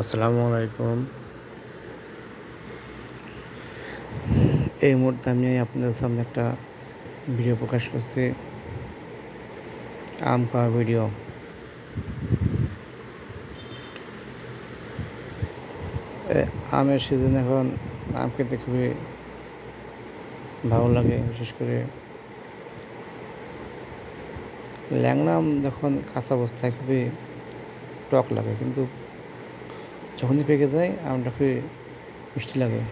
আসসালামু আলাইকুম। এই মুহূর্তে আমি আপনাদের সামনে একটা ভিডিও প্রকাশ করছি। আম খাওয়া ভিডিও। আমের সিজন এখন আম খেতে খুবই ভালো লাগে, বিশেষ করে ল্যাংড়া আম যখন কাঁচা অবস্থায় খুবই টক লাগে, কিন্তু যখনই পেকে যায় আমটা খুবই মিষ্টি লাগে।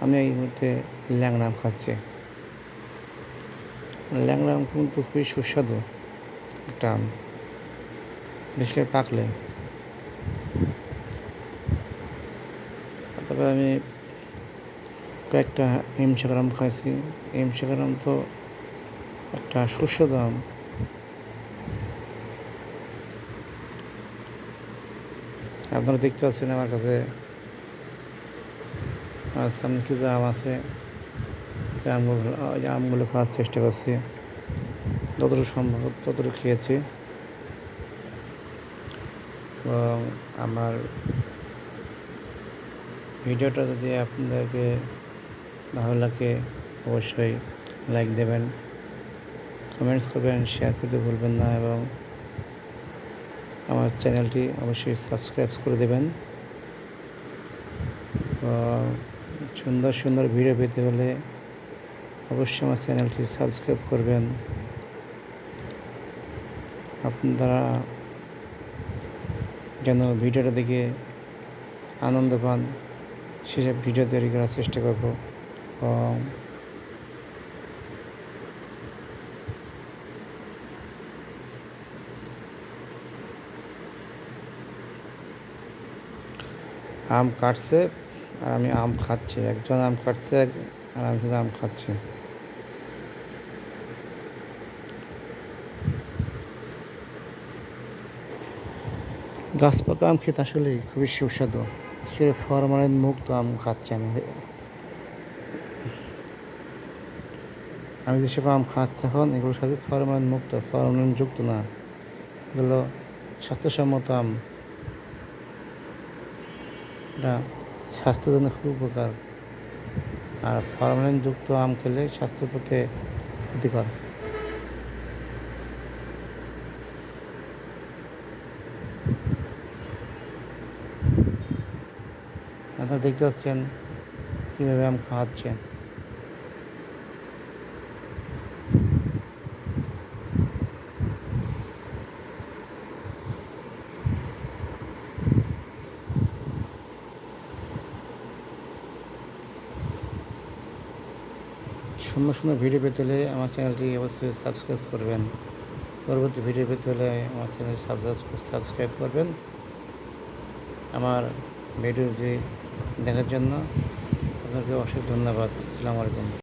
আমি এই মুহূর্তে ল্যাংড়া আম খাচ্ছি। ল্যাংড়া আম কিন্তু খুবই সুস্বাদু একটা আম। বিশেষ করে পাকলে। তবে আমি কয়েকটা হিমসাগর আম খাইছি। হিমসাগর আম তো একটা সুস্বাদু আম। আপনারা দেখতে পাচ্ছেন আমার কাছে সামনে কিছু আম আছে। আমগুলো আমগুলো খাওয়ার চেষ্টা করছি। যতটুকু সম্ভব, ততটুকু খেয়েছি। এবং আমার ভিডিওটা যদি আপনাদেরকে ভালো লাগে, অবশ্যই লাইক দেবেন কমেন্টস করবেন শেয়ার করতে ভুলবেন না এবং আমার চ্যানেলটি অবশ্যই সাবস্ক্রাইব করে দেবেন। সুন্দর সুন্দর ভিডিও পেতে হলে অবশ্যই আমার চ্যানেলটি সাবস্ক্রাইব করবেন। আপনারা যেন ভিডিওটা দেখে আনন্দ পান, সেসব ভিডিও তৈরি করার চেষ্টা করব। আম কাটছে আর আমি আম খাচ্ছি। একজন আম কাটছে আর আমি শুধু আম খাচ্ছি। গাছ পাকা আম খেতে আসলে খুবই সুস্বাদু। সে ফরমালিন মুক্ত আম খাচ্ছি আমি। আমি যেসব আম খাচ্ছি এখন, এগুলো সবই ফরমালিন মুক্ত ফরমালিন যুক্ত না। এগুলো স্বাস্থ্যসম্মত আম। এটা স্বাস্থ্যের জন্য খুব উপকার। আর ফরমালিন যুক্ত আম খেলে স্বাস্থ্যের পক্ষে ক্ষতিকর। আপনারা দেখতে পাচ্ছেন কীভাবে আম খাওয়াচ্ছে সুন্দর সুন্দর ভিডিও পেতে হলে আমার চ্যানেলটি অবশ্যই সাবস্ক্রাইব করবেন। পরবর্তী ভিডিও পেতে হলে আমার চ্যানেল সাবস্ক্রাইব করবেন। আমার ভিডিওটি দেখার জন্য আপনাকে অশেষ ধন্যবাদ। আসসালামু আলাইকুম।